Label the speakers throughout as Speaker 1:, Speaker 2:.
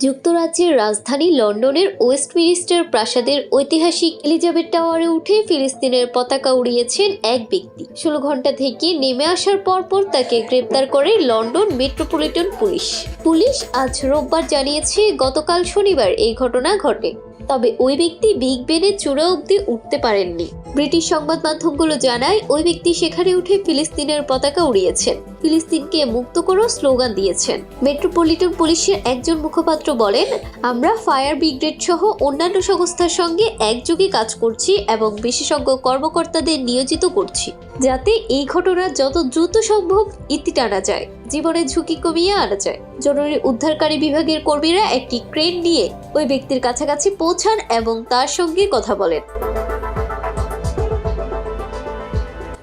Speaker 1: যুক্তরাজ্যের রাজধানী লন্ডনের ওয়েস্টমিনিস্টার প্রাসাদের ঐতিহাসিক এলিজাবেথ টাওয়ারে উঠে ফিলিস্তিনের পতাকা উড়িয়েছেন এক ব্যক্তি। ষোলো ঘণ্টা থেকে নেমে আসার পরপর তাকে গ্রেপ্তার করে লন্ডন মেট্রোপলিটন পুলিশ। পুলিশ আজ রোববার জানিয়েছে, গতকাল শনিবার এই ঘটনা ঘটে। তবে ওই ব্যক্তি বিগ বেনের চূড়া অবধি উঠতে পারেননি। ব্রিটিশ সংবাদ মাধ্যমগুলো জানায়, ওই ব্যক্তি সেখানে উঠে ফিলিস্তিনের পতাকা উড়িয়েছেন। ফিলিস্তিনকে মুক্ত করো স্লোগান দিয়েছেন। মেট্রোপলিটন পুলিশের একজন মুখপাত্র বলেন, আমরা ফায়ার ব্রিগেড সহ অন্যান্য সংস্থার সঙ্গে একযোগে কাজ করছি এবং বিশেষজ্ঞ কর্মকর্তাদের নিয়োজিত করছি। যাতে এই ঘটনা যত দ্রুত সম্ভব ইতি টানা যায়, জীবনের ঝুঁকি কমিয়ে আনা যায়। জরুরি উদ্ধারকারী বিভাগের কর্মীরা একটি ক্রেন নিয়ে ওই ব্যক্তির কাছাকাছি পৌঁছান এবং তার সঙ্গে কথা বলেন।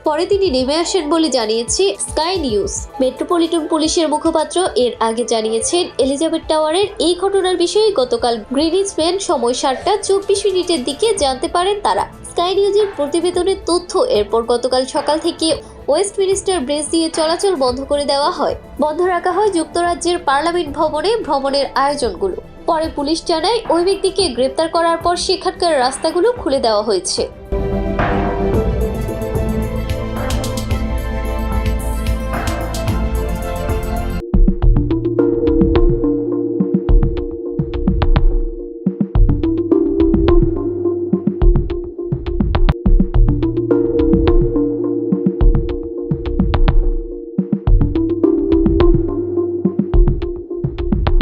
Speaker 1: পরে তিনি নেমে আসেন বলে জানিয়েছে স্কাই নিউজ। মেট্রোপলিটন পুলিশের মুখপাত্র এর আগে জানিয়েছেন, এলিজাবেথ টাওয়ারের এই ঘটনার বিষয়ে গতকাল গ্রিনিজ ম্যান সময় সাতটা চব্বিশ মিনিটের দিকে জানতে পারেন তারা। স্কাই নিউজের প্রতিবেদনের তথ্য এরপর গতকাল সকাল থেকে ওয়েস্ট ওয়েস্টমিনিস্টার ব্রিজ দিয়ে চলাচল বন্ধ করে দেওয়া হয়। বন্ধ রাখা হয় যুক্তরাজ্যের পার্লামেন্ট ভবনে ভ্রমণের আয়োজনগুলো। পরে পুলিশ জানায় ওই ব্যক্তিকে গ্রেপ্তার করার পর সেখানকার রাস্তাগুলো খুলে দেওয়া হয়েছে।